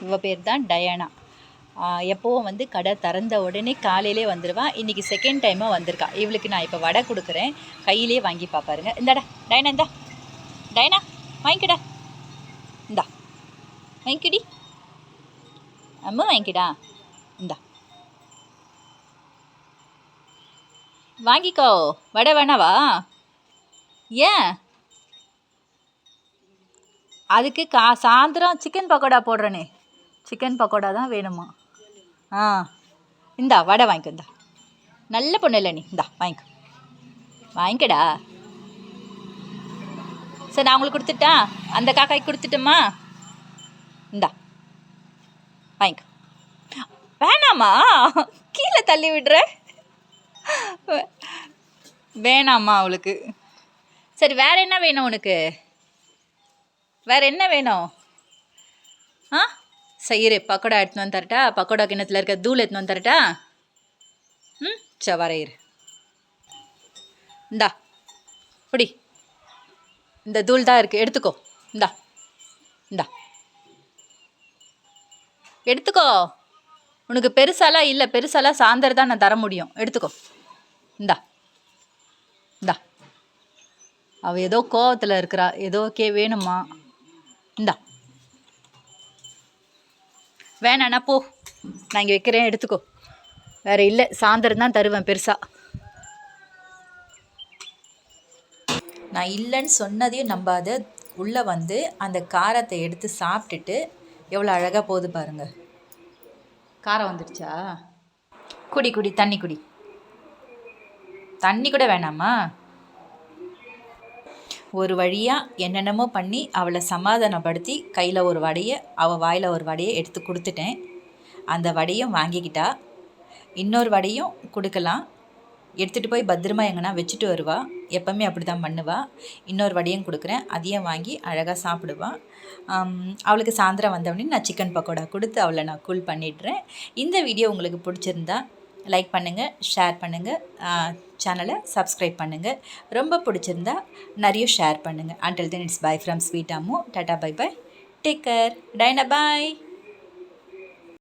இவ பேர் தான் டயானா. எப்போவும் வந்து கடை திறந்த உடனே காலையிலே வந்துடுவா இன்றைக்கி செகண்ட் டைமாக வந்திருக்கா. இவளுக்கு நான் இப்போ வடை கொடுக்குறேன். கையிலே வாங்கி பாப்பாருங்க இந்தாடா டயனா இந்தா. டயனா வாங்கிக்கடா. இந்தா வாங்கிக்கடி. அம்மா வாங்கிக்கடா. இந்தா. வாங்கிக்கோ. வடை வேணாவா ஏன்? அதுக்கு கா சாயந்தரம் சிக்கன் பக்கோடா போடுறேனே. சிக்கன் பக்கோடா தான் வேணுமா? ஆ. இந்தா வடை வாங்கிக்கோ இந்தா. நல்ல பொண்ணு இல்லை நீ. இந்தா வாங்கிக்கோ. வாங்கிக்கடா. சரி நான் உங்களுக்கு கொடுத்துட்டா? அந்த காக்காய்க்கு கொடுத்துட்டுமா? இந்தா. வாங்கிக்கோ. வேணாமா? கீழே தள்ளி விடுற. வேணாமா அவளுக்கு. சரி வேற என்ன வேணும் உனக்கு? வேற என்ன வேணும்? ஆ? சையரே பக்கோடா எடுத்துன்னு வந்து தரட்டா. பக்கோடா கிணத்துல இருக்க தூள் எடுத்துன்னு வந்து தரட்டா. ம் சரி இந்தா இப்படி இந்த தூள் தான் இருக்குது எடுத்துக்கோ. இந்தா இந்தா. எடுத்துக்கோ. உனக்கு பெருசாலாம் இல்லை பெருசாலாம் சாயந்தரம் தான் நான் தர முடியும். எடுத்துக்கோ. இந்தா இந்தா. அவள் ஏதோ கோவத்தில் இருக்கிறா ஏதோ கே வேணுமா? இந்தா. வேணாண்ணா போ. நான் இங்கே வைக்கிறேன் எடுத்துக்கோ. வேற இல்லை சாயந்தரம் தான் தருவேன் பெருசா. நான் இல்லைன்னு சொன்னதையும் நம்பாத உள்ளே வந்து அந்த காரத்தை எடுத்து சாப்பிட்டுட்டு எவ்வளோ அழகாக போகுது பாருங்க. காரம் வந்துடுச்சா? குடி குடி தண்ணி குடி. தண்ணி கூட வேணாமா? ஒரு வழியாக என்னென்னமோ பண்ணி அவளை சமாதானப்படுத்தி கையில் ஒரு வடையை அவள் வாயில் ஒரு வடையை எடுத்து கொடுத்துட்டேன். அந்த வடையும் வாங்கிக்கிட்டா. இன்னொரு வடையும் கொடுக்கலாம். எடுத்துகிட்டு போய் பத்திரமா எங்கன்னா வச்சுட்டு வருவா. எப்பவுமே அப்படி தான் பண்ணுவா. இன்னொரு வடையும் கொடுக்குறேன். அதையும் வாங்கி அழகாக சாப்பிடுவா. அவளுக்கு சாயந்தரம் வந்தவொடனே நான் சிக்கன் பக்கோடா கொடுத்து அவளை நான் கூல் பண்ணிடுறேன். இந்த வீடியோ உங்களுக்கு பிடிச்சிருந்தா லைக் பண்ணுங்கள் ஷேர் பண்ணுங்கள் சேனலை சப்ஸ்கிரைப் பண்ணுங்கள் ரொம்ப பிடிச்சிருந்தா நிறைய ஷேர் பண்ணுங்கள் until then it's bye from sweet Ammu tata bye bye take care டைனா பாய்